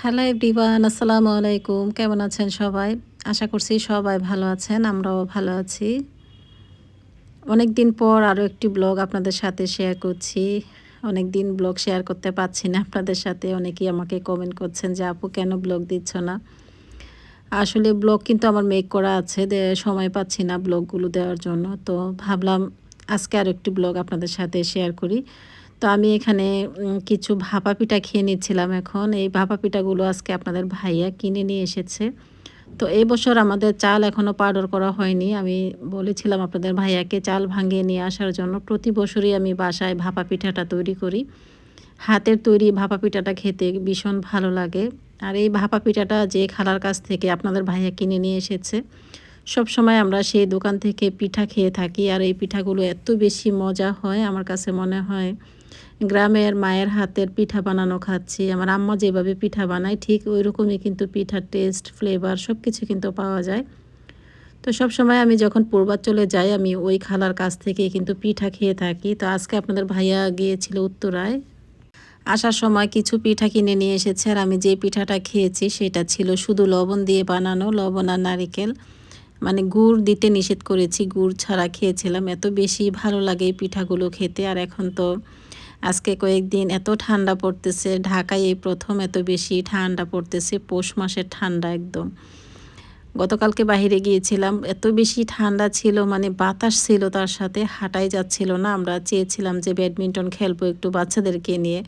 Hello everyone আসসালামু আলাইকুম কেমন আছেন সবাই? আশা করছি সবাই ভালো আছেন, আমরাও ভালো আছি। অনেক দিন পর আরও একটি ব্লগ আপনাদের সাথে শেয়ার করছি। অনেক দিন ব্লগ শেয়ার করতে পারছি না আপনাদের সাথে, অনেকেই আমাকে কমেন্ট করছেন যে, আপু, কেন ব্লগ দিচ্ছ না? আসলে ব্লগ কিন্তু আমার মেক করা আছে সময় পাচ্ছি না ব্লগগুলো দেওয়ার জন্য। তো ভাবলাম আজকে আর একটি ব্লগ আপনাদের সাথে শেয়ার করি। তো আমি এখানে কিছু ভাপা পিঠা খেয়ে নিচ্ছিলাম এখন। এই ভাপা পিঠাগুলো আজকে আপনাদের ভাইয়া কিনে নিয়ে এসেছে। তো এই বছর আমাদের চাল এখনও পাউডার করা হয়নি। আমি বলেছিলাম আপনাদের ভাইয়াকে চাল ভাঙিয়ে নিয়ে আসার জন্য। প্রতি বছরই আমি বাসায় ভাপা পিঠাটা তৈরি করি। হাতের তৈরি ভাপা পিঠাটা খেতে ভীষণ ভালো লাগে। আর এই ভাপা পিঠাটা যে খালার কাছ থেকে আপনাদের ভাইয়া কিনে নিয়ে এসেছে সব সময় আমরা সেই দোকান থেকে পিঠা খেয়ে থাকি। আর এই পিঠাগুলো এত বেশি মজা হয় আমার কাছে মনে হয়। গ্রামের মায়ের হাতের পিঠা বানানো খাচ্ছি। আমার আম্মা যেভাবে পিঠা বানায়, ঠিক ওই রকমই কিন্তু পিঠার টেস্ট ফ্লেভার সব কিছু কিন্তু পাওয়া যায়। তো সব সময় আমি যখন পূর্বাঞ্চলে যাই, আমি ওই খালার কাছ থেকে কিন্তু পিঠা খেয়ে থাকি। তো আজকে আপনাদের ভাইয়া গিয়েছিল উত্তরায়। আসার সময় কিছু পিঠা কিনে নিয়ে এসেছে আর আমি যে পিঠাটা খেয়েছি সেটা ছিল শুধু লবণ দিয়ে বানানো, লবণ আর নারিকেল। মানে গুড় দিতে নিষেধ করেছি, গুড় ছাড়া খেয়েছিলাম। এত বেশি ভালো লাগে এই পিঠাগুলো খেতে। আর এখন তো আজকে কয়েকদিন এত ঠান্ডা পড়তেছে, ঢাকায় এই প্রথম এত বেশি ঠান্ডা পড়তেছে, পৌষ মাসের ঠান্ডা একদম। গতকালকে বাহিরে গিয়েছিলাম, এত বেশি ঠান্ডা ছিল মানে বাতাস ছিল তার সাথে, হাঁটাই যাচ্ছিল না। আমরা চেয়েছিলাম যে ব্যাডমিন্টন খেলব একটু বাচ্চাদেরকে নিয়ে।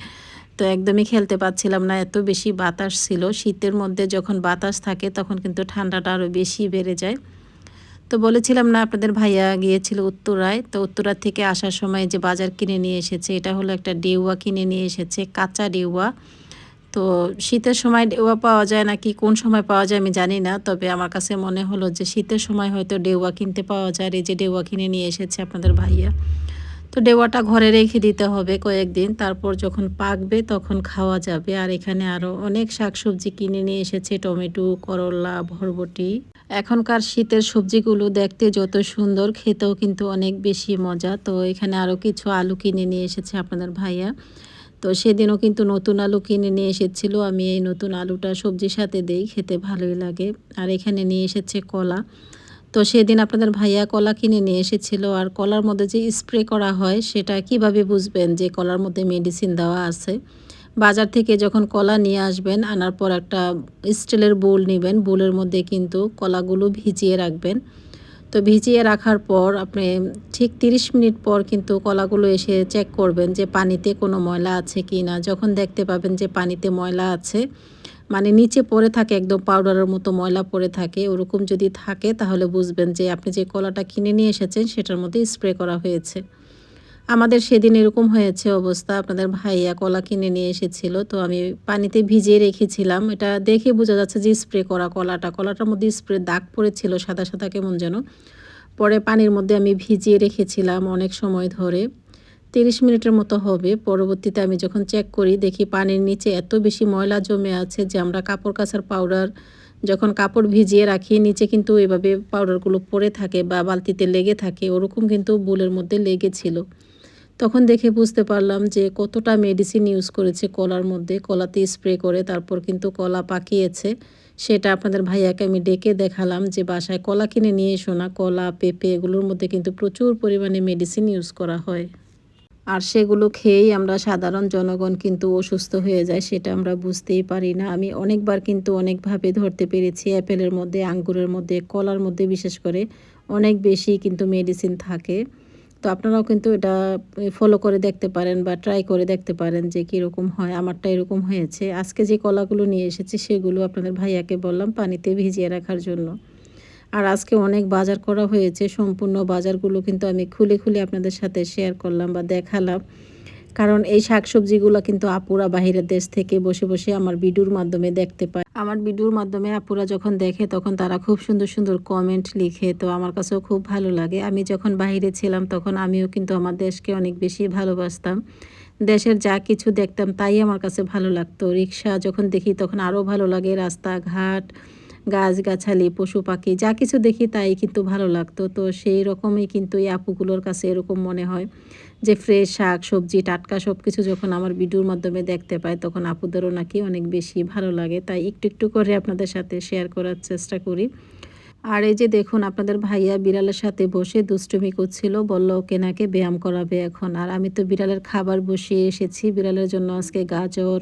তো একদমই খেলতে পারছিলাম না, এত বেশি বাতাস ছিল। শীতের মধ্যে যখন বাতাস থাকে, তখন কিন্তু ঠান্ডাটা আরও বেশি বেড়ে যায়। তো বলেছিলাম না, আপনাদের ভাইয়া গিয়েছিল উত্তরায় তো উত্তরার থেকে আসার সময় যে বাজার কিনে নিয়ে এসেছে, এটা হলো একটা ডেউয়া কিনে নিয়ে এসেছে, কাঁচা ডেউয়া। তো শীতের সময় ডেউয়া পাওয়া যায় নাকি কোন সময় পাওয়া যায় আমি জানি না, তবে আমার কাছে মনে হলো যে শীতের সময় হয়তো ডেউয়া কিনতে পাওয়া যায়। এই যে ডেউয়া কিনে নিয়ে এসেছে আপনাদের ভাইয়া, তো ডেওয়াটা ঘরে রেখে দিতে হবে কয়েকদিন, তারপর যখন পাকবে তখন খাওয়া যাবে। আর এখানে আরও অনেক শাকসবজি কিনে নিয়ে এসেছে, টমেটো, করলা ভরবটি এখনকার শীতের সবজিগুলো দেখতে যত সুন্দর, খেতেও কিন্তু অনেক বেশি মজা। তো এখানে আরও কিছু আলু কিনে নিয়ে এসেছে আপনাদের ভাইয়া। তো সেদিনও কিন্তু নতুন আলু কিনে নিয়ে এসেছিল। আমি এই নতুন আলুটা সবজির সাথে দেই, খেতে ভালোই লাগে। আর এখানে নিয়ে এসেছে কলা। তো সেদিন আপনাদের ভাইয়া কলা কিনে নিয়ে এসেছিল। আর কলার মধ্যে যে স্প্রে করা হয়, সেটা কীভাবে বুঝবেন যে কলার মধ্যে মেডিসিন দেওয়া আছে? বাজার থেকে যখন কলা নিয়ে আসবেন, আনার পর একটা স্টিলের বোল নেবেন। বোলের মধ্যে কিন্তু কলাগুলো ভিজিয়ে রাখবেন। তো ভিজিয়ে রাখার পর আপনি ঠিক 30 মিনিট পর কিন্তু কলাগুলো এসে চেক করবেন যে পানিতে কোনো ময়লা আছে কি না। যখন দেখতে পাবেন যে পানিতে ময়লা আছে মানে নিচে পড়ে থাকে, একদম পাউডারের মতো ময়লা পড়ে থাকে, ওরকম যদি থাকে তাহলে বুঝবেন যে আপনি যে কলাটা কিনে নিয়ে এসেছেন সেটার মধ্যে স্প্রে করা হয়েছে। আমাদের সেদিন এরকম হয়েছে অবস্থা। আপনাদের ভাইয়া কলা কিনে নিয়ে এসেছিল, তো আমি পানিতে ভিজিয়ে রেখেছিলাম। এটা দেখে বোঝা যাচ্ছে যে স্প্রে করা কলাটা। কলাটার মধ্যে স্প্রে দাগ পড়েছিল, সাদা সাদা কেমন যেন। পরে পানির মধ্যে আমি ভিজিয়ে রেখেছিলাম অনেক সময় ধরে। তিরিশ মিনিটের মতো হবে। পরবর্তীতে আমি যখন চেক করি, দেখি পানির নিচে এত বেশি ময়লা জমে আছে যে আমরা কাপড় কাচার পাউডার যখন কাপড় ভিজিয়ে রাখি, নিচে কিন্তু এভাবে পাউডারগুলো পড়ে থাকে বা বালতিতে লেগে থাকে, ওরকম কিন্তু বুলের মধ্যে লেগেছিল। তখন দেখে বুঝতে পারলাম যে কতটা মেডিসিন ইউজ করেছে কলার মধ্যে। কলাতে স্প্রে করে তারপর কিন্তু কলা পাকিয়েছে। সেটা আপনাদের ভাইয়াকে আমি ডেকে দেখালাম যে বাসায় কলা কিনে নিয়ে এসো না, কলা, পেঁপে এগুলোর মধ্যে কিন্তু প্রচুর পরিমাণে মেডিসিন ইউজ করা হয়। আর সেগুলো খেয়েই আমরা সাধারণ জনগণ কিন্তু অসুস্থ হয়ে যায়, সেটা আমরা বুঝতেই পারি না। আমি অনেকবার কিন্তু অনেকভাবে ধরতে পেরেছি, অ্যাপেলের মধ্যে, আঙ্গুরের মধ্যে, কলার মধ্যে বিশেষ করে অনেক বেশি কিন্তু মেডিসিন থাকে। তো আপনারাও কিন্তু এটা ফলো করে দেখতে পারেন বা ট্রাই করে দেখতে পারেন যে কীরকম হয়, আমারটা এরকম হয়েছে। আজকে যে কলাগুলো নিয়ে এসেছি সেগুলো আপনাদের ভাইয়াকে বললাম পানিতে ভিজিয়ে রাখার জন্য। আর আজকে অনেক বাজার করা হয়েছে, সম্পূর্ণ বাজারগুলো কিন্তু আমি খুলে খুলে আপনাদের সাথে শেয়ার করলাম বা দেখালাম। কারণ এই শাকসবজিগুলো কিন্তু আপুরা বাহিরের দেশ থেকে বসে বসে আমার ভিডিওর মাধ্যমে দেখতে পায়। আমার ভিডিওর মাধ্যমে আপুরা যখন দেখে তখন তারা খুব সুন্দর সুন্দর কমেন্ট লিখে, তো আমার কাছেও খুব ভালো লাগে। আমি যখন বাহিরে ছিলাম তখন আমিও কিন্তু আমার দেশকে অনেক বেশি ভালোবাসতাম। দেশের যা কিছু দেখতাম তাই আমার কাছে ভালো লাগতো। রিক্সা যখন দেখি তখন আরও ভালো লাগে। রাস্তাঘাট, গাছগাছালি, পশু পাখি, যা কিছু দেখি তাই কিন্তু ভালো লাগতো। তো সেই রকমই কিন্তু এই আপুগুলোর কাছে এরকম মনে হয়। যে ফ্রেশ শাক, সবজি, টাটকা সব কিছু যখন আমার ভিডিওর মাধ্যমে দেখতে পাই, তখন আপুদেরও নাকি অনেক বেশি ভালো লাগে। তাই একটু একটু করে আপনাদের সাথে শেয়ার করার চেষ্টা করি। আর এই যে দেখুন, আপনাদের ভাইয়া বিড়ালের সাথে বসে দুষ্টুমি করছিল, বলল ওকে নাকি ব্যায়াম করাবে এখন? আর আমি তো বিড়ালের খাবার বসিয়ে এসেছি। বিড়ালের জন্য আজকে গাজর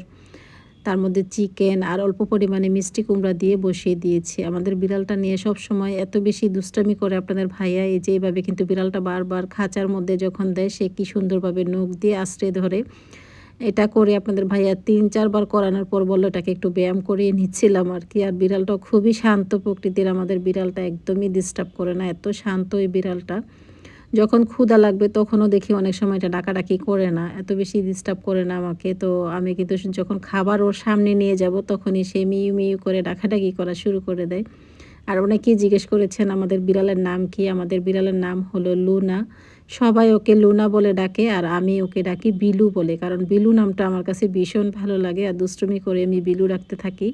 তার মধ্যে চিকেন আর অল্প পরিমাণে মিষ্টি কুমড়া দিয়ে বসিয়ে দিয়েছি। আমাদের বিড়ালটা নিয়ে সব সময় এত বেশি দুষ্টামি করে আপনাদের ভাইয়া, এই যে এইভাবে কিন্তু বিড়ালটা বারবার খাঁচার মধ্যে যখন দেয়, সে কি সুন্দরভাবে নখ দিয়ে আশ্রয় ধরে। এটা করে আপনাদের ভাইয়া তিন, চারবার করানোর পর বলল, এটাকে একটু ব্যায়াম করিয়ে নিচ্ছিলাম আর কি। আর বিড়ালটা খুবই শান্ত প্রকৃতির। আমাদের বিড়ালটা একদমই ডিস্টার্ব করে না, এত শান্ত এই বিড়ালটা। যখন ক্ষুদা লাগবে তখনও দেখি অনেক সময় এটা ডাকাডাকি করে না, এত বেশি ডিস্টার্ব করে না আমাকে। তো আমি কিন্তু যখন খাবার ওর সামনে নিয়ে যাব তখনই সে মিউ মিউ করে ডাকাডাকি করা শুরু করে দেয়। আর অনেকেই জিজ্ঞেস করেছেন আমাদের বিড়ালের নাম কি? আমাদের বিড়ালের নাম হলো লুনা। সবাই ওকে লুনা বলে ডাকে আর আমি ওকে ডাকি বিলু বলে। কারণ বিলু নামটা আমার কাছে ভীষণ ভালো লাগে আর দুষ্টুমি করে আমি বিলু রাখতে থাকি।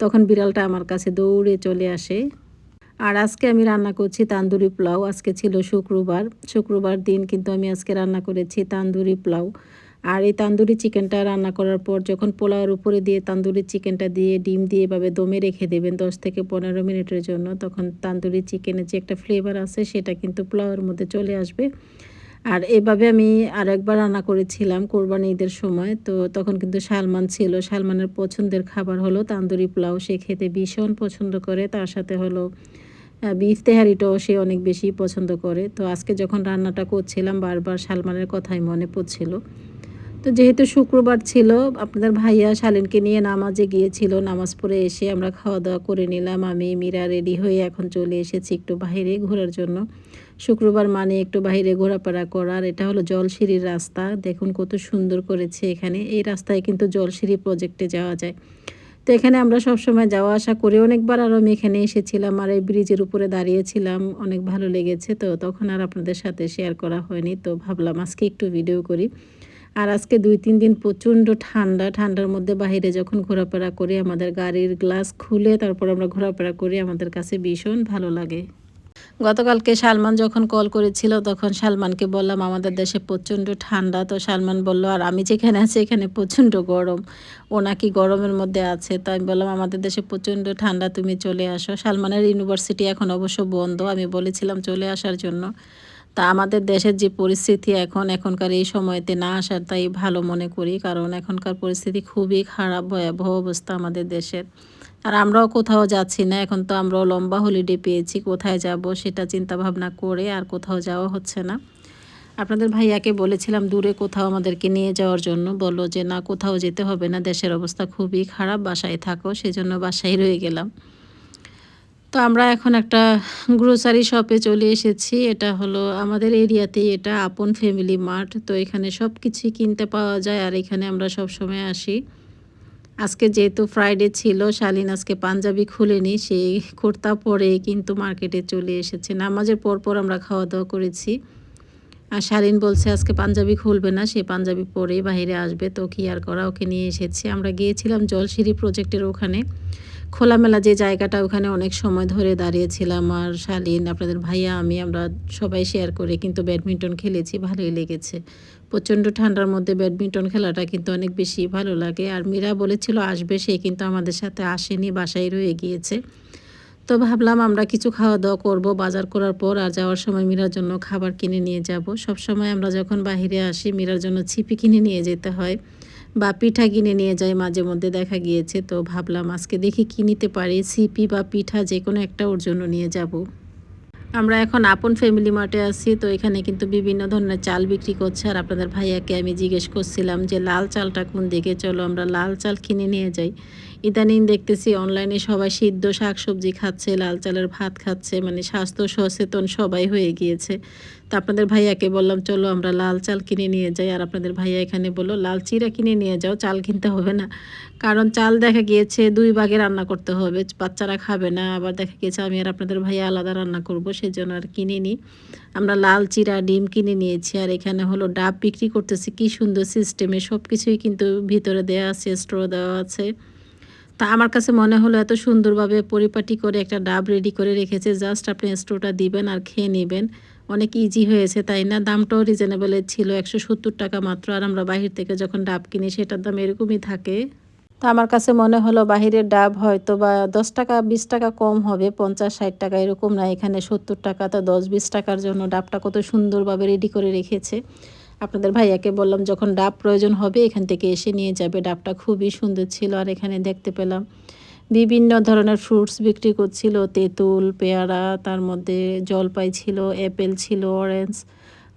তখন বিড়ালটা আমার কাছে দৌড়ে চলে আসে। আর আজকে আমি রান্না করছি তান্দুরি পোলাও, আজকে ছিল শুক্রবার। শুক্রবার দিন কিন্তু আমি আজকে রান্না করেছি তান্দুরি পোলাও। আর এই তান্দুরি চিকেনটা রান্না করার পর যখন পোলাওয়ের উপরে দিয়ে তান্দুরি চিকেনটা দিয়ে ডিম দিয়ে এভাবে দমে রেখে দেবেন দশ থেকে পনেরো মিনিটের জন্য, তখন তান্দুরি চিকেনের যে একটা ফ্লেভার আছে সেটা কিন্তু পোলাওয়ের মধ্যে চলে আসবে। আর এভাবে আমি আর একবার রান্না করেছিলাম কোরবানি ঈদের সময়, তো তখন কিন্তু সালমান ছিল। সালমানের পছন্দের খাবার হলো তান্দুরি পোলাও, সে খেতে ভীষণ পছন্দ করে। তার সাথে হলো বিফ তেহারিটাও সে অনেক বেশি পছন্দ করে। তো আজকে যখন রান্নাটা করছিলাম, বারবার সালমানের কথাই মনে পড়ছিল। তো যেহেতু শুক্রবার ছিল, আপনাদের ভাইয়া শালিনকে নিয়ে নামাজে গিয়েছিল। নামাজ পড়ে এসে আমরা খাওয়া দাওয়া করে নিলাম। আমি, মীরা রেডি হয়ে এখন চলে এসেছি একটু বাইরে ঘোরার জন্য। শুক্রবার মানে একটু বাইরে ঘোরাফেরা করার। এটা হলো জলসিঁড়ির রাস্তা। দেখুন কত সুন্দর করেছে এখানে। এই রাস্তায় কিন্তু জলসিঁড়ি প্রজেক্টে যাওয়া যায়। তো এখানে আমরা সব সময় যাওয়া আসা করে। অনেকবার আর আমি এখানে এসেছিলাম আর এই ব্রিজের উপরে দাঁড়িয়েছিলাম। অনেক ভালো লেগেছে তো তখন আর আপনাদের সাথে শেয়ার করা হয়নি। তো ভাবলাম আজকে একটু ভিডিও করি। আর আজকে দুই, তিন দিন প্রচণ্ড ঠান্ডা। ঠান্ডার মধ্যে বাহিরে যখন ঘোরাফেরা করি, আমাদের গাড়ির গ্লাস খুলে তারপর আমরা ঘোরাফেরা করি, আমাদের কাছে ভীষণ ভালো লাগে। গতকালকে সালমান যখন কল করেছিল, তখন সালমানকে বললাম, আমাদের দেশে প্রচণ্ড ঠান্ডা। তো সালমান বলল, আর আমি যেখানে আছি, এখানে প্রচণ্ড গরম। ও নাকি গরমের মধ্যে আছে। তো আমি বললাম, আমাদের দেশে প্রচণ্ড ঠান্ডা, তুমি চলে আসো। সালমানের ইউনিভার্সিটি এখন অবশ্য বন্ধ, আমি বলেছিলাম চলে আসার জন্য। তা আমাদের দেশের যে পরিস্থিতি এখন, এখনকার এই সময়তে না আসার তাই ভালো মনে করি, কারণ এখনকার পরিস্থিতি খুবই খারাপ, ভয়াবহ অবস্থা আমাদের দেশের। আর আমরাও কোথাও যাচ্ছি না, এখন তো আমরাও লম্বা হলিডে পেয়েছি, কোথায় যাব সেটা চিন্তা ভাবনা করে আর কোথাও যাওয়া হচ্ছে না। আপনাদের ভাইয়াকে বলেছিলাম দূরে কোথাও আমাদেরকে নিয়ে যাওয়ার জন্য, বলল যে না, কোথাও যেতে হবে না, দেশের অবস্থা খুবই খারাপ, বাসায় থাকো, সেজন্য বাসায় রয়ে গেলাম। তো আমরা এখন একটা গ্রোসারি শপে চলে এসেছি, এটা হলো আমাদের এরিয়াতেই এটা আপন ফ্যামিলি মার্ট তো এখানে সব কিছুই কিনতে পাওয়া যায় আর এখানে আমরা সব সময় আসি। আজকে যেহেতু ফ্রাইডে ছিল, শালিন আজকে পাঞ্জাবি খুলেনি, সেই কুর্তা পরে কিন্তু মার্কেটে চলে এসেছে। নামাজের পর পর আমরা খাওয়া দাওয়া করেছি। আর শালিন বলছে, আজকে পাঞ্জাবি খুলবে না, সে পাঞ্জাবি পরেই বাহিরে আসবে, তো কি আর করা? ওকে নিয়ে এসেছি। আমরা গিয়েছিলাম জলসিঁড়ি প্রজেক্টের ওখানে। খোলামেলা যে জায়গাটা, ওখানে অনেক সময় ধরে দাঁড়িয়েছিলাম। আর শালিন, আপনাদের ভাইয়া, আমি, আমরা সবাই শেয়ার করে কিন্তু ব্যাডমিন্টন খেলেছি, ভালোই লেগেছে। প্রচণ্ড ঠান্ডার মধ্যে ব্যাডমিন্টন খেলাটা কিন্তু অনেক বেশি ভালো লাগে। আর মীরা বলেছিল আসবে, সে কিন্তু আমাদের সাথে আসেনি, বাসায় রয়ে গিয়েছে। তো ভাবলাম আমরা কিছু খাওয়া দাওয়া করব। বাজার করার পর আর যাওয়ার সময় মীরার জন্য খাবার কিনে নিয়ে যাব। সব সময় আমরা যখন বাহিরে আসি, মীরার জন্য ছিপি কিনে নিয়ে যেতে হয় বা পিঠা কিনে নিয়ে যাই মাঝে মধ্যে দেখা গিয়েছে। তো ভাবলাম আজকে দেখি কী নিতে পারি, ছিপি বা পিঠা যে কোনো একটা ওর জন্য নিয়ে যাব। আমরা এখন আপন ফ্যামিলি মার্টে আছি, তো এখানে কিন্তু বিভিন্ন ধরনের চাল বিক্রি করছে। আর আপনাদের ভাইয়াকে আমি জিজ্ঞেস করছিলাম যে, লাল চালটা কোন দিকে? চলো আমরা লাল চাল কিনে নিয়ে যাই। ইদানিং দেখতেছি অনলাইনে সবাই সিদ্ধ শাক সবজি খাচ্ছে, লাল চালের ভাত খাচ্ছে মানে স্বাস্থ্য সচেতন সবাই হয়ে গিয়েছে। তো আপনাদের ভাইয়াকে বললাম, চলো আমরা লাল চাল কিনে নিয়ে যাই। আর আপনাদের ভাইয়া এখানে বলল, লাল চিরা কিনে নিয়ে যাও, চাল কিনতে হবে না। কারণ চাল দেখা গিয়েছে দুই ভাগে রান্না করতে হবে, বাচ্চারা খাবে না, আবার দেখা গিয়েছে আমি আর আপনাদের ভাইয়া আলাদা রান্না করব, সেজন্য আর কিনে নিই আমরা লাল চিরা, ডিম কিনে নিয়েছি, আর এখানে হলো ডাব বিক্রি করতেছি, কি সুন্দর সিস্টেমে সব কিছুই কিন্তু ভিতরে দেওয়া আছে স্ট্রো দেওয়া আছে। তা আমার কাছে মনে হলো এত সুন্দরভাবে পরিপাটি করে একটা ডাব রেডি করে রেখেছে জাস্ট আপনি স্টোটা দিবেন আর খেয়ে নেবেন। অনেক ইজি হয়েছে, তাই না? দামটাও রিজনেবলের ছিল, একশো সত্তর টাকা মাত্র। আর আমরা বাহির থেকে যখন ডাব কিনি, সেটার দাম এরকমই থাকে। তো আমার কাছে মনে হলো বাহিরের ডাব হয়তো বা দশ টাকা, বিশ টাকা কম হবে, পঞ্চাশ, ষাট টাকা এরকম না, এখানে সত্তর টাকা, তো দশ, বিশ টাকার জন্য ডাবটা কত সুন্দরভাবে রেডি করে রেখেছে। আপনাদের ভাইয়াকে বললাম, যখন ডাব প্রয়োজন হবে, এখান থেকে এসে নিয়ে যাবে। ডাবটা খুবই সুন্দর ছিল, আর এখানে দেখতে পেলাম বিভিন্ন ধরনের ফ্রুটস বিক্রি করছিল, তেঁতুল, পেয়ারা, তার মধ্যে জলপাই ছিল, অ্যাপেল ছিল, অরেঞ্জ।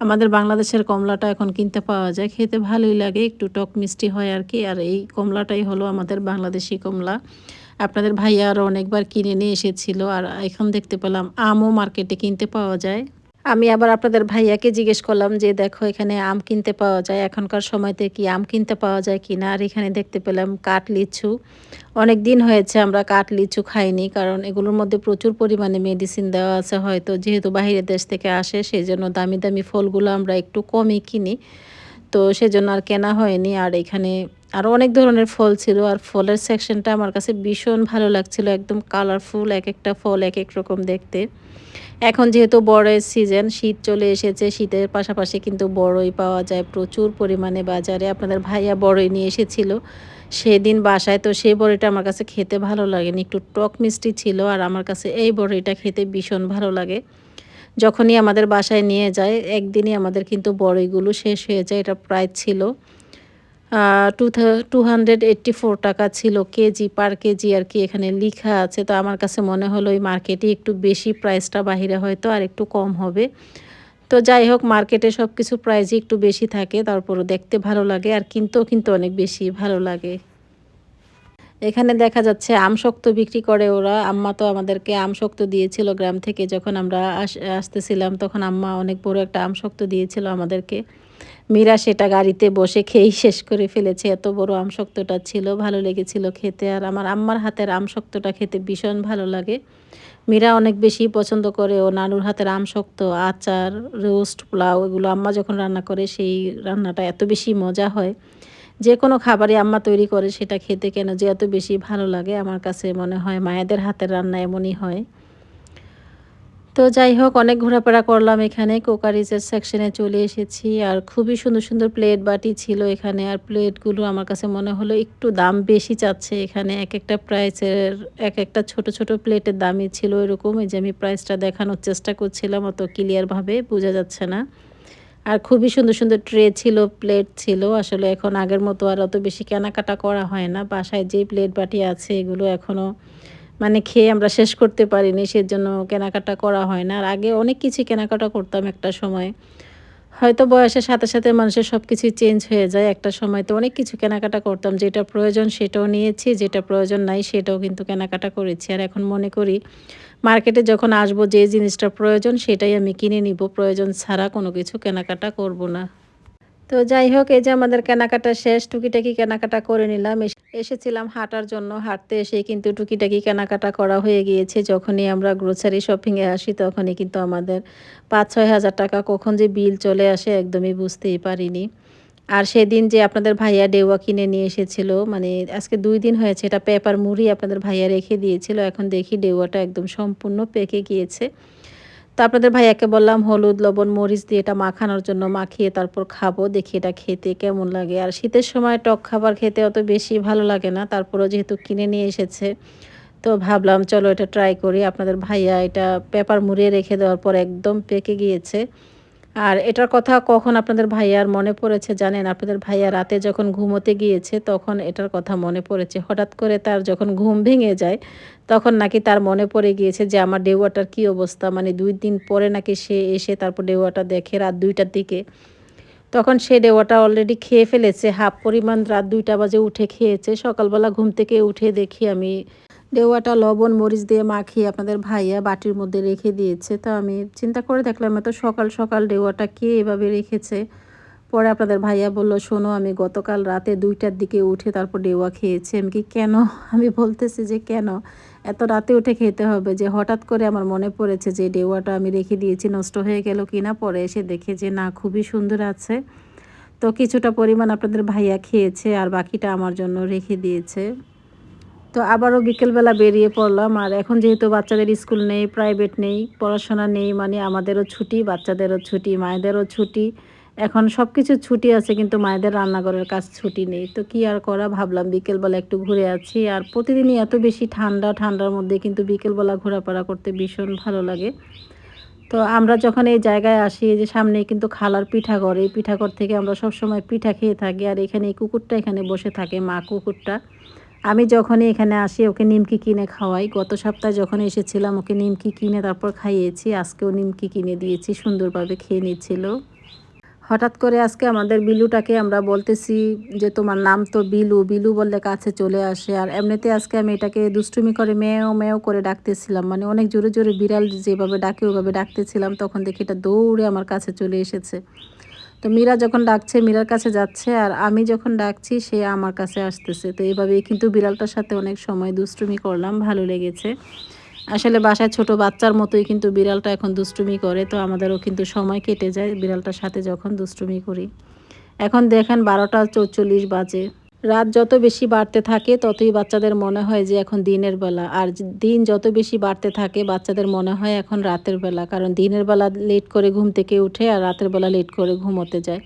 আমাদের বাংলাদেশের কমলাটা এখন কিনতে পাওয়া যায়, খেতে ভালোই লাগে, একটু টক মিষ্টি হয় আর কি, আর এই কমলাটাই হলো আমাদের বাংলাদেশি কমলা। আপনাদের ভাইয়া আরও অনেকবার কিনে নিয়ে এসেছিল, আর এখন দেখতে পেলাম আমও মার্কেটে কিনতে পাওয়া যায়। আমি আবার আপনাদের ভাইয়াকে জিজ্ঞেস করলাম যে, দেখো, এখানে আম কিনতে পাওয়া যায়। এখনকার সময়তে কি আম কিনতে পাওয়া যায় কি না? আর এখানে দেখতে পেলাম কাঠ লিচু। অনেক দিন হয়েছে আমরা কাঠ লিচু খাইনি, কারণ এগুলোর মধ্যে প্রচুর পরিমাণে মেডিসিন দেওয়া আছে হয়তো, যেহেতু বাহিরের দেশ থেকে আসে সেই জন্য দামি দামি ফলগুলো আমরা একটু কমই কিনি। তো সেজন্য আর কেনা হয়নি। আর এখানে আরও অনেক ধরনের ফল ছিল, আর ফলের সেকশনটা আমার কাছে ভীষণ ভালো লাগছিল। একদম কালারফুল এক একটা ফল এক এক রকম দেখতে। এখন যেহেতু বড়ের সিজন শীত চলে এসেছে, শীতের পাশাপাশি কিন্তু বড়ই পাওয়া যায় প্রচুর পরিমাণে বাজারে। আপনাদের ভাইয়া বড়ই নিয়ে এসেছিল সেদিন বাসায়, তো সেই বড়িটা আমার কাছে খেতে ভালো লাগেনি। একটু টক মিষ্টি ছিল আর আমার কাছে এই বড়িটা খেতে ভীষণ ভালো লাগে। যখনই আমাদের বাসায় নিয়ে যায়, একদিনই আমাদের কিন্তু বড়ইগুলো শেষ হয়ে যায়, এটা প্রায় ছিল। Two two hundred eighty four টাকা ছিল কেজি পার কেজি আর কি এখানে লিখা আছে। তো আমার কাছে মনে হলো এই মার্কেটে একটু বেশি প্রাইসটা বাহিরে হয়তো আর একটু কম হবে। তো যাই হোক মার্কেটে সব কিছু প্রাইজই একটু বেশি থাকে, তারপরও দেখতে ভালো লাগে আর কিনতেও কিন্তু অনেক বেশি ভালো লাগে। এখানে দেখা যাচ্ছে আমশক্ত বিক্রি করে ওরা। আম্মা তো আমাদেরকে আমশক্ত দিয়েছিল গ্রাম থেকে যখন আমরা আসতেছিলাম, তখন আম্মা অনেক বড় একটা আমশক্ত দিয়েছিল আমাদেরকে। মীরা সেটা গাড়িতে বসে খেয়েই শেষ করে ফেলেছে। এত বড় আমশক্তটা ছিল, ভালো লেগেছিল খেতে। আর আমার আম্মার হাতের আমশক্তটা খেতে ভীষণ ভালো লাগে। মীরা অনেক বেশি পছন্দ করে ও নানুর হাতের আমশক্ত, আচার, রোস্ট, পোলাও এগুলো আম্মা যখন রান্না করে সেই রান্নাটা এত বেশি মজা হয়। যে কোনো খাবারই আম্মা তৈরি করে সেটা খেতে কেন যে এত বেশি ভালো লাগে আমার কাছে মনে হয়। মায়েদের হাতের রান্না এমনই হয়। তো যাই হোক, অনেক ঘোরাফেরা করলাম এখানে। কোকারিজের সেকশনে চলে এসেছি। আর খুবই সুন্দর সুন্দর প্লেট বাটি ছিল এখানে। আর প্লেটগুলো আমার কাছে মনে হলো একটু দাম বেশি চাচ্ছে এখানে। এক একটা প্রাইসের এক একটা ছোট ছোট প্লেটের দামই ছিল এরকম। এই যে আমি প্রাইসটা দেখানোর চেষ্টা করছিলাম, অত ক্লিয়ারভাবে বোঝা যাচ্ছে না। আর খুবই সুন্দর সুন্দর ট্রে ছিল প্লেট ছিল। আসলে এখন আগের মতো আর অত বেশি কেনাকাটা করা হয় না। বাসায় যে প্লেট বাটি আছে এগুলো এখনও মানে খেয়ে আমরা শেষ করতে পারিনি, সেজন্য কেনাকাটা করা হয় না। আর আগে অনেক কিছু কেনাকাটা করতাম একটা সময়। হয়তো বয়সের সাথে সাথে মানুষের সব কিছুই চেঞ্জ হয়ে যায়। একটা সময় তো অনেক কিছু কেনাকাটা করতাম, যেটা প্রয়োজন সেটাও নিয়েছি, যেটা প্রয়োজন নাই সেটাও কিন্তু কেনাকাটা করেছি। আর এখন মনে করি মার্কেটে যখন আসব যে জিনিসটা প্রয়োজন সেটাই আমি কিনে নিব। প্রয়োজন ছাড়া কোনো কিছু কেনাকাটা করব না। তো যাই হোক, এই যে আমাদের কেনাকাটা শেষ, টুকিটাকি কেনাকাটা করে নিলাম। এসেছিলাম হাঁটার জন্য। হাঁটতে এসে কিন্তু টুকিটাকি কেনাকাটা করা হয়ে গিয়েছে। যখনই আমরা গ্রোসারি শপিংয়ে আসি, তখনই কিন্তু আমাদের পাঁচ ছয় হাজার টাকা কখন যে বিল চলে আসে একদমই বুঝতেই পারিনি। আর সেদিন যে আপনাদের ভাইয়া ডেওয়া কিনে নিয়ে এসেছিল মানে আজকে দুই দিন হয়েছে, এটা পেপার মুড়ি আপনাদের ভাইয়া রেখে দিয়েছিল। এখন দেখি ডেওয়াটা একদম সম্পূর্ণ পেকে গিয়েছে। তো আপনাদের ভাইয়াকে বললাম, হলুদ, লবণ, মরিচ দিয়ে এটা মাখানোর জন্য মাখিয়ে তারপর খাব, দেখি এটা খেতে কেমন লাগে। আর শীতের সময় টক খাবার খেতে অত বেশি ভালো লাগে না, তারপরও যেহেতু কিনে নিয়ে এসেছে, তো ভাবলাম চলো এটা ট্রাই করি। আপনাদের ভাইয়া এটা পেপার মুড়িয়ে রেখে দেওয়ার পর একদম পেকে গিয়েছে। আর এটার কথা কখন আপনাদের ভাইয়ার মনে পড়েছে জানেন? আপনাদের ভাইয়া রাতে যখন ঘুমোতে গিয়েছে, তখন এটার কথা মনে পড়েছে। হঠাৎ করে তার যখন ঘুম ভেঙে যায়, তখন নাকি তার মনে পড়ে গিয়েছে যে, আমার ডেউয়াটার কি অবস্থা? মানে দুই দিন পরে নাকি সে এসে তারপর ডেউয়াটা দেখে রাত দুইটার দিকে। তখন সে ডেওয়াটা অলরেডি খেয়ে ফেলেছে, হাফ পরিমাণ রাত দুইটা বাজে উঠে খেয়েছে। সকালবেলা ঘুম থেকে উঠে দেখি আমি ডেওয়াটা লবণ, মরিচ দিয়ে মাখিয়ে আপনাদের ভাইয়া বাটির মধ্যে রেখে দিয়েছে। তো আমি চিন্তা করে দেখলাম, এত সকাল সকাল ডেওয়াটা কে এভাবে রেখেছে? পরে আপনাদের ভাইয়া বলল, শোনো, আমি গতকাল রাতে দুইটার দিকে উঠে তারপর ডেওয়া খেয়েছি। আমি কি, কেন? আমি বলতেছি যে, কেন? এত রাতে উঠে খেতে হবে যে, হঠাৎ করে আমার মনে পড়েছে যে ডেওয়াটা আমি রেখে দিয়েছি, নষ্ট হয়ে গেল কি না পরে এসে দেখে যে, না, খুবই সুন্দর আছে। তো কিছুটা পরিমাণ আপনাদের ভাইয়া খেয়েছে আর বাকিটা আমার জন্য রেখে দিয়েছে। তো আবারও বিকেলবেলা বেরিয়ে পড়লাম। আর এখন যেহেতু বাচ্চাদের স্কুল নেই প্রাইভেট নেই, পড়াশোনা নেই মানে আমাদেরও ছুটি, বাচ্চাদেরও ছুটি, মায়েদেরও ছুটি। এখন সব কিছু ছুটি আছে, কিন্তু মায়েদের রান্নাঘরের কাজ ছুটি নেই। তো কি আর করা ভাবলাম, বিকেলবেলা একটু ঘুরে আছি আর প্রতিদিনই এত বেশি ঠান্ডা, ঠান্ডার মধ্যে কিন্তু বিকেলবেলা ঘোরাফেরা করতে ভীষণ ভালো লাগে। তো আমরা যখন এই জায়গায় আসি যে সামনে কিন্তু খালার পিঠাঘর, এই পিঠাঘর থেকে আমরা সব সময় পিঠা খেয়ে থাকি। আর এখানে এই কুকুরটা এখানে বসে থাকে, মা কুকুরটা। আমি যখনই এখানে আসি, ওকে নিমকি কিনে খাওয়াই। গত সপ্তাহে যখন এসেছিলাম, ওকে নিমকি কিনে তারপর খাইয়েছি। আজকেও নিমকি কিনে দিয়েছি, সুন্দরভাবে খেয়ে নিচ্ছিল। হঠাৎ করে আজকে আমাদের বিলুটাকে আমরা বলতেছি যে, তোমার নাম তো বিলু বিলু বললে কাছে চলে আসে। আর এমনিতে আজকে আমি এটাকে দুষ্টুমি করে মেয়েও মেয়েও করে ডাকতেছিলাম। মানে অনেক জোরে জোরে বিড়াল যেভাবে ডাকে, ওভাবে ডাকতেছিলাম। তখন দেখি এটা দৌড়ে আমার কাছে চলে এসেছে। তো মীরা যখন ডাকছে, মীরার কাছে যাচ্ছে আর আমি যখন ডাকছি, সে আমার কাছে আসতেছে। তো এইভাবেই কিন্তু বিড়ালটার সাথে অনেক সময় দুষ্টুমি করলাম, ভালো লেগেছে। আসলে বাসায় ছোট বাচ্চার মতোই কিন্তু বিড়ালটা এখন দুষ্টুমি করে, তো আমাদেরও কিন্তু সময় কেটে যায় বিড়ালটার সাথে যখন দুষ্টুমি করি। এখন দেখেন বারোটা চৌচল্লিশ বাজে। রাত যত বেশি বাড়তে থাকে, ততই বাচ্চাদের মনে হয় যে এখন দিনের বেলা। আর দিন যত বেশি বাড়তে থাকে, বাচ্চাদের মনে হয় এখন রাতের বেলা। কারণ দিনের বেলা লেট করে ঘুম থেকে উঠে আর রাতের বেলা লেট করে ঘুমোতে যায়।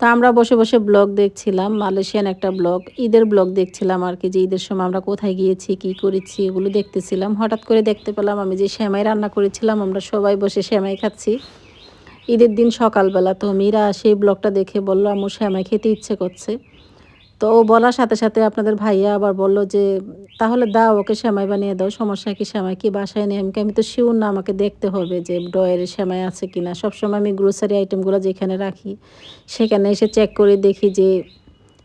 তা আমরা বসে বসে ব্লগ দেখছিলাম, মালয়েশিয়ান একটা ব্লগ ঈদের ব্লগ দেখছিলাম আর কি, যে ঈদের সময় আমরা কোথায় গিয়েছি, কি করেছি, এগুলো দেখতেছিলাম। হঠাৎ করে দেখতে পেলাম আমি যে শ্যামাই রান্না করেছিলাম, আমরা সবাই বসে শ্যামাই খাচ্ছি। ঈদের দিন সকালবেলা তো মীরা সেই ব্লগটা দেখে বলল আমার শ্যামাই খেতে ইচ্ছে করছে। তো ও বলার সাথে সাথে আপনাদের ভাইয়া আবার বলল যে, তাহলে দাও, ওকে শ্যামাই বানিয়ে দাও, সমস্যা কি শ্যামাই কি বাসায় নেই? আমি আমি তো শিওর না, আমাকে দেখতে হবে যে ডয়ের শ্যামাই আছে কি না সবসময় আমি গ্রোসারি আইটেমগুলো যেখানে রাখি, সেখানে এসে চেক করে দেখি যে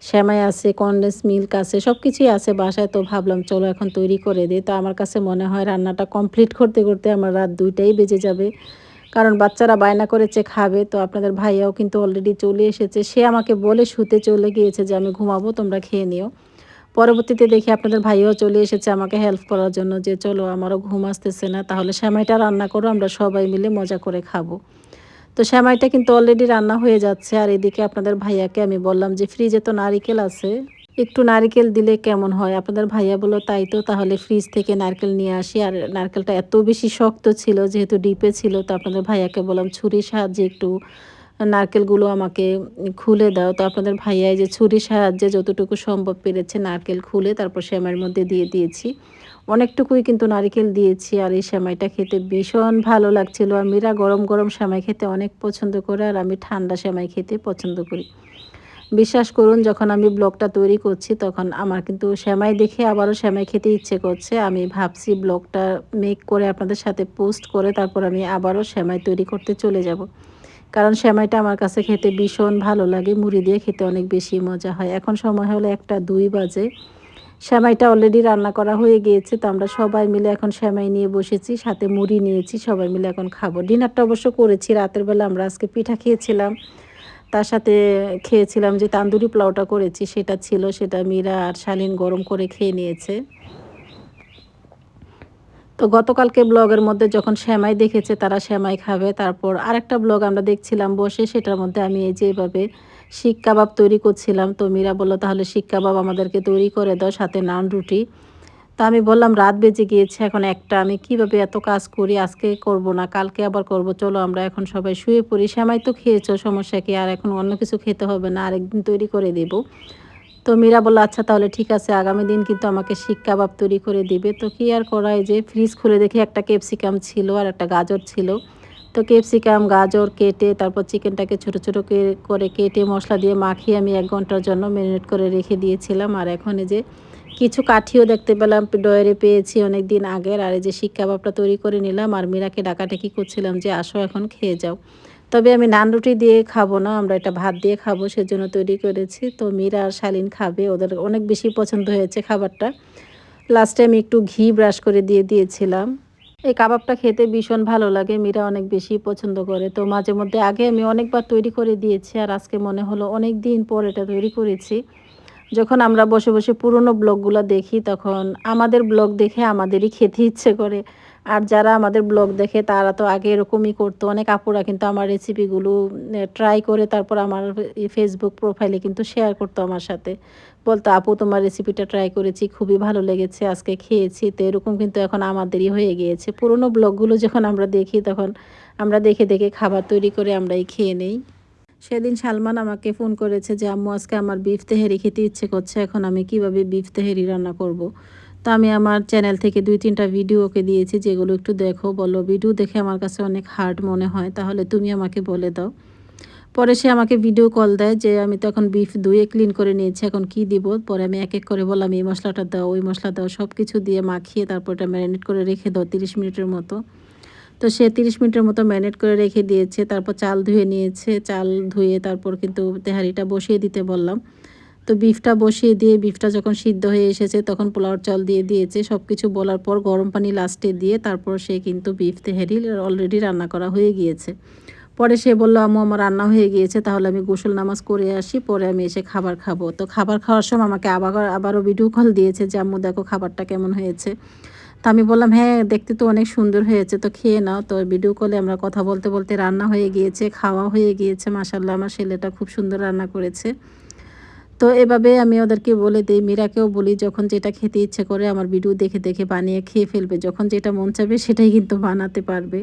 শ্যামাই আছে কনডেন্স মিল্ক আছে সব কিছুই আছে বাসায়। তো ভাবলাম, চলো এখন তৈরি করে দিই। তো আমার কাছে মনে হয় রান্নাটা কমপ্লিট করতে করতে আমার রাত দুইটাই বেজে যাবে। কারণ বাচ্চারা বায়না করেছে, খাবে। তো আপনাদের ভাইয়াও কিন্তু অলরেডি চলে এসেছে। সে আমাকে বলে শুতে চলে গিয়েছে যে, আমি ঘুমাবো, তোমরা খেয়ে নিও। পরবর্তীতে দেখি আপনাদের ভাইও চলে এসেছে আমাকে হেল্প করার জন্য যে, চলো, আমারও ঘুম আসতেছে না। তাহলে শ্যামাইটা রান্না করো, আমরা সবাই মিলে মজা করে খাব। তো শ্যামাইটা কিন্তু অলরেডি রান্না হয়ে যাচ্ছে। আর এদিকে আপনাদের ভাইয়াকে আমি বললাম যে, ফ্রিজে তো নারিকেল আছে। একটু নারকেল দিলে কেমন হয়? আপনাদের ভাইয়া বলো তাই তো, তাহলে ফ্রিজ থেকে নারকেল নিয়ে আসি। আর নারকেলটা এত বেশি শক্ত ছিল, যেহেতু ডিপে ছিল, তো আপনাদের ভাইয়াকে বললাম, ছুরির সাহায্যে একটু নারকেলগুলো আমাকে খুলে দাও। তো আপনাদের ভাইয়াই যে ছুরির সাহায্যে যতটুকু সম্ভব পেরেছে নারকেল খুলে, তারপর শ্যামাইয়ের মধ্যে দিয়ে দিয়েছি। অনেকটুকুই কিন্তু নারকেল দিয়েছি, আর এই শ্যামাইটা খেতে ভীষণ ভালো লাগছিল। আর মীরা গরম গরম শ্যামাই খেতে অনেক পছন্দ করে, আর আমি ঠান্ডা শ্যামাই খেতে পছন্দ করি। বিশ্বাস করুন, যখন আমি ব্লগটা তৈরি করছি, তখন আমার কিন্তু শ্যামাই দেখে আবারও শ্যামাই খেতে ইচ্ছে করছে। আমি ভাবছি ব্লগটা মেক করে আপনাদের সাথে পোস্ট করে তারপর আমি আবারও শ্যামাই তৈরি করতে চলে যাব। কারণ শ্যামাইটা আমার কাছে খেতে ভীষণ ভালো লাগে, মুড়ি দিয়ে খেতে অনেক বেশি মজা হয়। এখন সময় হলো একটা দুই বাজে। শ্যামাইটা অলরেডি রান্না করা হয়ে গিয়েছে, তো আমরা সবাই মিলে এখন শ্যামাই নিয়ে বসেছি, সাথে মুড়ি নিয়েছি, সবাই মিলে এখন খাব। ডিনারটা অবশ্য করেছি, রাতের বেলা আমরা আজকে পিঠা খেয়েছিলাম। তার সাথে খেয়েছিলাম যে তান্দুরি পোলাওটা করেছি, সেটা ছিল, সেটা মীরা আর শালীন গরম করে খেয়ে নিয়েছে। তো গতকালকে ব্লগের মধ্যে যখন শ্যামাই দেখেছে, তারা শ্যামাই খাবে। তারপর আরেকটা ব্লগ আমরা দেখছিলাম বসে, সেটার মধ্যে আমি এই যে এভাবে শিক কাবাব তৈরি করছিলাম। তো মীরা বলল, তাহলে শিক কাবাব আমাদেরকে তৈরি করে দাও, সাথে নান, রুটি। তা আমি বললাম, রাত বেজে গিয়েছে, এখন একটা, আমি কীভাবে এত কাজ করি? আজকে করব না, কালকে আবার করব, চলো আমরা এখন সবাই শুয়ে পড়ি। শ্যামাই তো খেয়েছো, সমস্যা কি? আর এখন অন্য কিছু খেতে হবে না, আরেকদিন তৈরি করে দেবো। তো মীরা বলল আচ্ছা তাহলে ঠিক আছে, আগামী দিন কিন্তু আমাকে শিক কাবাব তৈরি করে দিবে। তো কি আর করায় যে, ফ্রিজ খুলে দেখি একটা ক্যাপসিকাম ছিল আর একটা গাজর ছিল। তো ক্যাপসিকাম, গাজর কেটে তারপর চিকেনটাকে ছোটো ছোটো করে কেটে মশলা দিয়ে মাখিয়ে আমি এক ঘণ্টার জন্য ম্যারিনেট করে রেখে দিয়েছিলাম। আর এখন যে কিছু কাঠিও দেখতে পেলাম ডয়ারে পেয়েছি অনেক দিন আগের। আর এই যে শিক কাবাবটা তৈরি করে নিলাম, আর মীরাকে ডাকাটাকি করছিলাম যে, আসো এখন খেয়ে যাও। তবে আমি নান রুটি দিয়ে খাব না, আমরা এটা ভাত দিয়ে খাব, সেজন্য তৈরি করেছি। তো মীরা আর শালীন খাবে, ওদের অনেক বেশি পছন্দ হয়েছে খাবারটা। লাস্টে আমি একটু ঘি ব্রাশ করে দিয়ে দিয়েছিলাম। এই কাবাবটা খেতে ভীষণ ভালো লাগে, মীরা অনেক বেশি পছন্দ করে। তো মাঝে মধ্যে আগে আমি অনেকবার তৈরি করে দিয়েছি, আর আজকে মনে হলো অনেক দিন পর এটা তৈরি করেছি। যখন আমরা বসে বসে পুরনো ব্লগগুলো দেখি, তখন আমাদের ব্লগ দেখে আমাদেরই খেতে ইচ্ছে করে। আর যারা আমাদের ব্লগ দেখে, তারা তো আগে এরকমই করতো। অনেক আপুরা কিন্তু আমার রেসিপিগুলো ট্রাই করে তারপর আমার ফেসবুক প্রোফাইলে কিন্তু শেয়ার করতো আমার সাথে। বলতো, আপু, তোমার রেসিপিটা ট্রাই করেছি, খুবই ভালো লেগেছে, আজকে খেয়েছি। তো এরকম কিন্তু এখন আমাদেরই হয়ে গিয়েছে। পুরনো ব্লগগুলো যখন আমরা দেখি, তখন আমরা দেখে দেখে খাবার তৈরি করে আমরাই খেয়ে নেই। সেদিন সালমান আমাকে ফোন করেছে যে, আম্মু, আজকে আমার বিফ তেহেরি খেতে ইচ্ছে করছে, এখন আমি কীভাবে বিফ তেহেরি রান্না করব। তো আমি আমার চ্যানেল থেকে দুই তিনটা ভিডিও ওকে দিয়েছি, যেগুলো একটু দেখো, বলো। ভিডিও দেখে আমার কাছে অনেক হার্ড মনে হয়, তাহলে তুমি আমাকে বলে দাও। পরে সে আমাকে ভিডিও কল দেয় যে, আমি তো এখন বিফ ধুয়ে ক্লিন করে নিয়েছি, এখন কি দিব? পরে আমি এক এক করে বললাম, এই মশলাটা দাও, ওই মশলা দাও সব কিছু দিয়ে মাখিয়ে তারপর এটা ম্যারিনেট করে রেখে দাও তিরিশ মিনিটের মতো। তো সে তিরিশ মিনিটের মতো ম্যারিনেট করে রেখে দিয়েছে, তারপর চাল ধুয়ে নিয়েছে, চাল ধুয়ে তারপর কিন্তু তেহারিটা বসিয়ে দিতে বললাম। তো বিফটা বসিয়ে দিয়ে, বিফটা যখন সিদ্ধ হয়ে এসেছে তখন পোলাওর চাল দিয়ে দিয়েছে সব কিছু বলার পর গরম পানি লাস্টে দিয়ে তারপর সে কিন্তু বিফ তেহারি অলরেডি রান্না করা হয়ে গিয়েছে। পরে সে বলল, আম্মু, আমার রান্না হয়ে গিয়েছে, তাহলে আমি গোসল নামাজ করে আসি, পরে আমি এসে খাবার খাব। তো খাবার খাওয়ার সময় আমাকে আবার, আবারও ভিডিও কল দিয়েছে যে, আম্মু, দেখো খাবারটা কেমন হয়েছে। তো আমি বললাম হ্যাঁ দেখতে তো অনেক সুন্দর হয়েছে, তো খেয়ে নাও। তো ভিডিও কলে আমরা কথা বলতে বলতে রান্না হয়ে গিয়েছে খাওয়া হয়ে গিয়েছে মাসাল্লাহ আমার ছেলেটা খুব সুন্দর রান্না করেছে। তো এভাবে আমি ওদেরকে বলে দিই, মীরাকেও বলি, যখন যেটা খেতে ইচ্ছে করে, আমার ভিডিও দেখে দেখে বানিয়ে খেয়ে ফেলবে। যখন যেটা মন চাবে সেটাই কিন্তু বানাতে পারবে।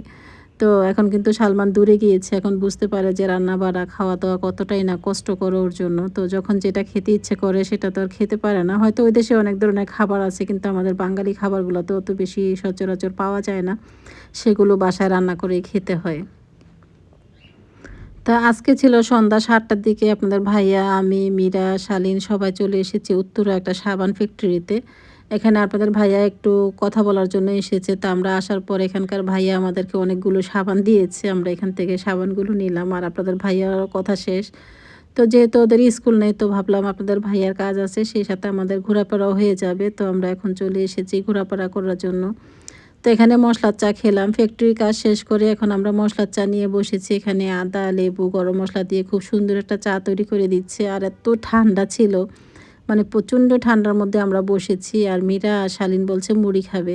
তো এখন কিন্তু সালমান দূরে গিয়েছে, এখন বুঝতে পারে যে রান্না বাড়া খাওয়া দাওয়া কতটাই না কষ্ট করে ওর জন্য। তো যখন যেটা খেতে ইচ্ছে করে সেটা তো আর খেতে পারে না। হয়তো ওই দেশে অনেক ধরনের খাবার আছে, কিন্তু আমাদের বাঙালি খাবারগুলো তো অত বেশি সচরাচর পাওয়া যায় না। সেগুলো বাসায় রান্না করে খেতে হয়। তা আজকে ছিল সন্ধ্যা সাতটার দিকে। আপনাদের ভাইয়া, আমি, মীরা, শালীন সবাই চলে এসেছি উত্তরা একটা সাবান ফ্যাক্টরিতে। এখানে আপনাদের ভাইয়া একটু কথা বলার জন্য এসেছে। তো আমরা আসার পর এখানকার ভাইয়া আমাদেরকে অনেকগুলো সাবান দিয়েছে। আমরা এখান থেকে সাবানগুলো নিলাম আর আপনাদের ভাইয়ার কথা শেষ। তো যেহেতু ওদের স্কুল নেই, তো ভাবলাম আপনাদের ভাইয়ার কাজ আছে, সেই সাথে আমাদের ঘোরাফেরাও হয়ে যাবে। তো আমরা এখন চলে এসেছি ঘোরাফেরা করার জন্য। তো এখানে মশলার চা খেলাম। ফ্যাক্টরির কাজ শেষ করে এখন আমরা মশলার চা নিয়ে বসেছি। এখানে আদা, লেবু, গরম মশলা দিয়ে খুব সুন্দর একটা চা তৈরি করে দিচ্ছে। আর এত ঠান্ডা ছিল। মানে প্রচণ্ড ঠান্ডার মধ্যে আমরা বসেছি আর মীরা আর শালীন বলছে মুড়ি খাবে।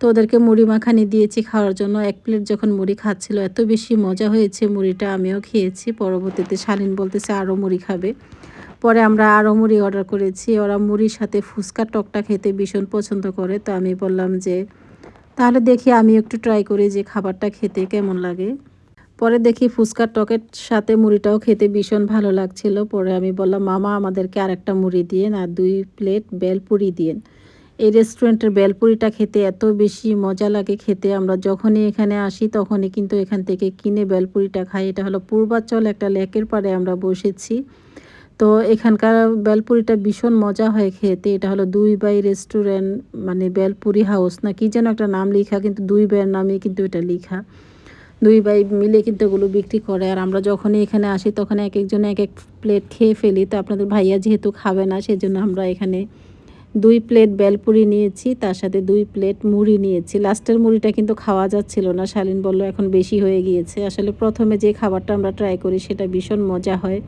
তো ওদেরকে মুড়ি মাখানি দিয়েছি খাওয়ার জন্য। এক প্লেট যখন মুড়ি খাচ্ছিল, এত বেশি মজা হয়েছে মুড়িটা, আমিও খেয়েছি। পরবর্তীতে শালিন বলতেছে আরও মুড়ি খাবে। পরে আমরা আরও মুড়ি অর্ডার করেছি। ওরা মুড়ির সাথে ফুচকার টকটা খেতে ভীষণ পছন্দ করে। তো আমি বললাম যে, তাহলে দেখি আমি একটু ট্রাই করি যে খাবারটা খেতে কেমন লাগে। পরে দেখি ফুচকার টকের সাথে মুড়িটাও খেতে ভীষণ ভালো লাগছিল। পরে আমি বললাম, মামা, আমাদেরকে আরেকটা মুড়ি দিয়েন আর দুই প্লেট বেলপুরি দিয়েন। এই রেস্টুরেন্টের বেলপুরিটা খেতে এত বেশি মজা লাগে খেতে। আমরা যখনই এখানে আসি তখনই কিন্তু এখান থেকে কিনে বেলপুরিটা খাই। এটা হলো পূর্বাচল একটা লেকের পাড়ে আমরা বসেছি। তো এখানকার বেলপুরিটা ভীষণ মজা হয় খেতে। এটা হলো দুই বাই রেস্টুরেন্ট মানে বেলপুরি হাউস না, কি যেন একটা নাম লেখা, কিন্তু দুই বাইয়ের নামে কিন্তু এটা লেখা। দুই ভাই মিলে কিন্তু এগুলো বিক্রি করে। আর আমরা যখনই এখানে আসি তখন এক একজনে এক এক প্লেট খেয়ে ফেলি। তো আপনাদের ভাইয়া যেহেতু খাবে না, সেজন্য আমরা এখানে দুই প্লেট বেলপুরি নিয়েছি, তার সাথে দুই প্লেট মুড়ি নিয়েছি। লাস্টের মুড়িটা কিন্তু খাওয়া যাচ্ছিল না, শালিন বলল এখন বেশি হয়ে গিয়েছে। আসলে প্রথমে যে খাবারটা আমরা ট্রাই করি, সেটা ভীষণ মজা হয়।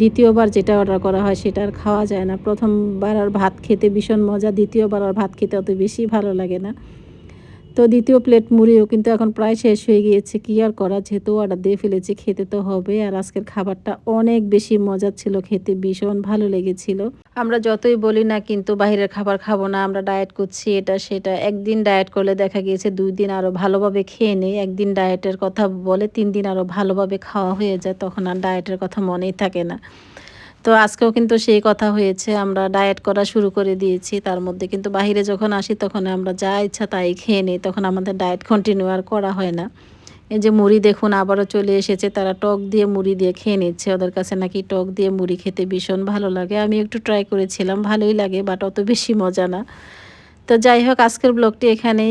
দ্বিতীয়বার যেটা অর্ডার করা হয়, সেটা আর খাওয়া যায় না। প্রথমবার আর ভাত খেতে ভীষণ মজা, দ্বিতীয়বার আর ভাত খেতে অত বেশি ভালো লাগে না। তো দ্বিতীয় প্লেট মুড়িও কিন্তু এখন প্রায় শেষ হয়ে গিয়েছে। কি আর করা? যেহেতু অর্ডার দিয়ে ফেলেছি, খেতে তো হবে। আর আজকের খাবারটা অনেক বেশি মজার ছিল খেতে, ভীষণ ভালো লেগেছিল। আমরা যতই বলি না কিন্তু বাইরের খাবার খাব না, আমরা ডায়েট করছি এটা, সেটা। একদিন ডায়েট করলে দেখা গিয়েছে দুই দিন আরও ভালোভাবে খেয়ে নেই। একদিন ডায়েটের কথা বলে তিন দিন আরও ভালোভাবে খাওয়া হয়ে যায়, তখন আর ডায়েটের কথা মনেই থাকে না। তো আজকেও কিন্তু সেই কথা হয়েছে, আমরা ডায়েট করা শুরু করে দিয়েছি, তার মধ্যে কিন্তু বাহিরে যখন আসি তখন আমরা যা ইচ্ছা তাই খেয়ে নিই, তখন আমাদের ডায়েট কন্টিনিউ আর করা হয় না। এই যে মুড়ি দেখুন, আবারও চলে এসেছে, তারা টক দিয়ে মুড়ি দিয়ে খেয়ে নিচ্ছে, ওদের কাছে নাকি টক দিয়ে মুড়ি খেতে ভীষণ ভালো লাগে, আমি একটু ট্রাই করেছিলাম, ভালোই লাগে বাট অত বেশি মজা না। তো যাই হোক, আজকের ব্লগটি এখানেই।